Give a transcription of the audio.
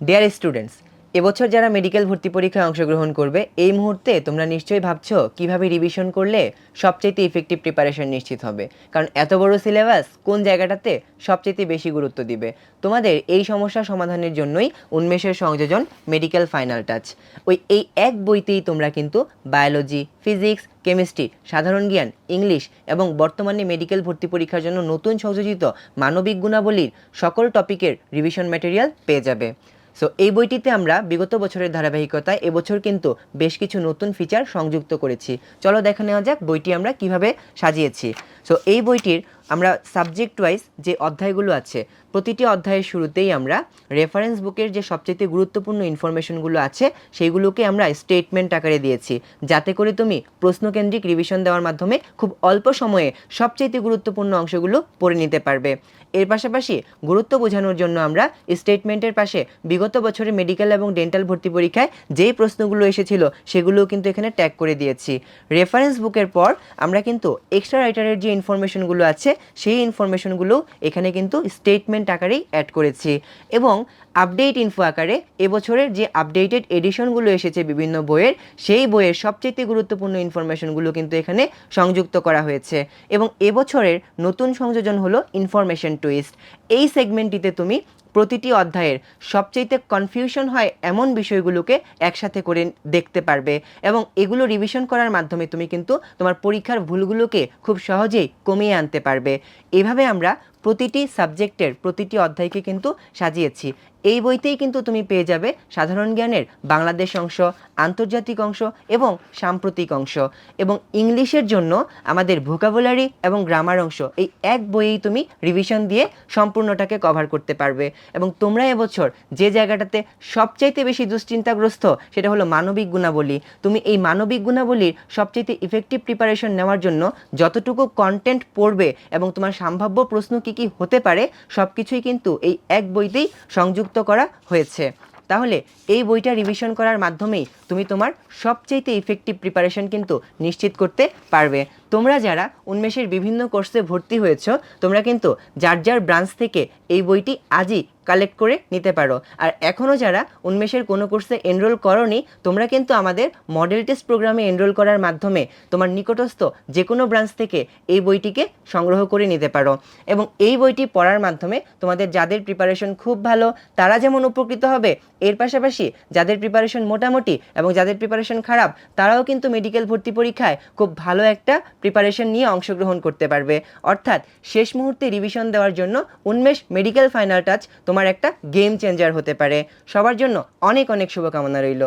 Dear students এবছর যারা medical ভর্তি পরীক্ষায় অংশগ্রহণ করবে, এই মুহূর্তে তোমরা নিশ্চয়ই ভাবছ কীভাবে রিভিশন করলে সবচেয়ে ইফেক্টিভ প্রিপারেশন নিশ্চিত হবে। কারণ এত বড় সিলেবাস কোন জায়গাটাতে সবচেয়ে বেশি গুরুত্ব দিবে? তোমাদের এই সমস্যা সমাধানের জন্যই উন্মেষের সংযোজন মেডিকেল ফাইনাল টাচ ওই এই এক বইতেই তোমরা কিন্তু বায়োলজি ফিজিক্স কেমিস্ট্রি সাধারণ জ্ঞান ইংলিশ এবং বর্তমানে মেডিকেল ভর্তি পরীক্ষার জন্য নতুন সংযোজিত মানবিক গুণাবলীর সকল টপিকের রিভিশন ম্যাটেরিয়াল পেয়ে যাবে। সো এই বইটিতে আমরা বিগত বছরের ধারাবাহিকতায় এবছর কিন্তু বেশ কিছু নতুন ফিচার সংযুক্ত করেছি। চলো দেখা নেওয়া যাক বইটি আমরা কীভাবে সাজিয়েছি। সো এই বইটির আমরা সাবজেক্ট ওয়াইজ যে অধ্যায়গুলো আছে, প্রতিটি অধ্যায়ের শুরুতেই আমরা রেফারেন্স বুকের যে সবচেয়ে গুরুত্বপূর্ণ ইনফরমেশনগুলো আছে সেইগুলোকে আমরা স্টেটমেন্ট আকারে দিয়েছি। যাতে করে তুমি প্রশ্নকেন্দ্রিক রিভিশন দেওয়ার মাধ্যমে খুব অল্প সময়ে সবচেয়ে গুরুত্বপূর্ণ অংশগুলো পড়ে নিতে পারবে। এর পাশাপাশি গুরুত্ব বোঝানোর জন্য আমরা স্টেটমেন্টের পাশে বিগত বছরে মেডিকেল এবং ডেন্টাল ভর্তি পরীক্ষায় যেই প্রশ্নগুলো এসেছিল, সেগুলোও কিন্তু এখানে ট্যাগ করে দিয়েছি। রেফারেন্স বুকের পর আমরা কিন্তু এক্সট্রা রাইটারের যে ইনফরমেশনগুলো আছে সেই ইনফরমেশনগুলো এখানে কিন্তু স্টেটমেন্ট আকারেই অ্যাড করেছি। এবং আপডেট ইনফো আকারে এবছরের যে আপডেটেড এডিশনগুলো এসেছে বিভিন্ন বইয়ের, সেই বইয়ের সবচেয়ে গুরুত্বপূর্ণ ইনফরমেশনগুলো কিন্তু এখানে সংযুক্ত করা হয়েছে। এবং এবছরের নতুন সংযোজন হলো ইনফরমেশন টুইস্ট এই সেগমেন্টটিতে তুমি প্রতিটি অধ্যায়ের সবচেয়ে কনফিউশন হয় এমন বিষয়গুলোকে একসাথে করে দেখতে পারবে। এবং এগুলো রিভিশন করার মাধ্যমে তুমি কিন্তু তোমার পরীক্ষার ভুলগুলোকে খুব সহজেই কমিয়ে আনতে পারবে। এভাবে আমরা প্রতিটি সাবজেক্টের প্রতিটি অধ্যায়কে কিন্তু সাজিয়েছি। এই বইতেই কিন্তু তুমি পেয়ে যাবে সাধারণ জ্ঞানের বাংলাদেশ অংশ, আন্তর্জাতিক অংশ এবং সাম্প্রতিক অংশ। এবং ইংলিশের জন্য আমাদের ভোকাবুলারি এবং গ্রামার অংশ এই এক বইয়েই তুমি রিভিশন দিয়ে সম্পূর্ণটাকে কভার করতে পারবে। এবং তোমরা এবছর যে জায়গাটাতে সবচাইতে বেশি দুশ্চিন্তাগ্রস্ত সেটা হলো মানবিক গুণাবলী। তুমি এই মানবিক গুণাবলীর সবচাইতে ইফেক্টিভ প্রিপারেশন নেওয়ার জন্য যতটুকু কন্টেন্ট পড়বে এবং তোমার সম্ভাব্য প্রশ্ন কী কি হতে পারে সব কিছুই কিন্তু এই এক বইতেই সংযুক্ত করা হয়েছে। তাহলে এই বইটা রিভিশন করার মাধ্যমেই তুমি তোমার সবচেয়ে ইফেক্টিভ প্রিপারেশন কিন্তু নিশ্চিত করতে পারবে। তোমরা যারা উন্মেষের বিভিন্ন কোর্সে ভর্তি হয়েছো, তোমরা কিন্তু যার যার ব্রাঞ্চ থেকে এই বইটি আজই কালেক্ট করে নিতে পারো। আর এখনও যারা উন্মেষের কোনো কোর্সে এনরোল করনি, তোমরা কিন্তু আমাদের মডেল টেস্ট প্রোগ্রামে এনরোল করার মাধ্যমে তোমার নিকটস্থ যে কোনো ব্রাঞ্চ থেকে এই বইটিকে সংগ্রহ করে নিতে পারো। এবং এই বইটি পড়ার মাধ্যমে তোমাদের যাদের প্রিপারেশন খুব ভালো, তারা যেমন উপকৃত হবে, এর পাশাপাশি যাদের প্রিপারেশন মোটামুটি এবং যাদের প্রিপারেশন খারাপ, তারাও কিন্তু মেডিকেল ভর্তি পরীক্ষায় খুব ভালো একটা প্রিপারেশন নিয়ে অংশগ্রহণ করতে পারবে। অর্থাৎ শেষ মুহূর্তে রিভিশন দেওয়ার জন্য উন্মেষ মেডিকেল ফাইনাল টাচ তোমার একটা গেম চেঞ্জার হতে পারে। সবার জন্য অনেক অনেক শুভকামনা রইল।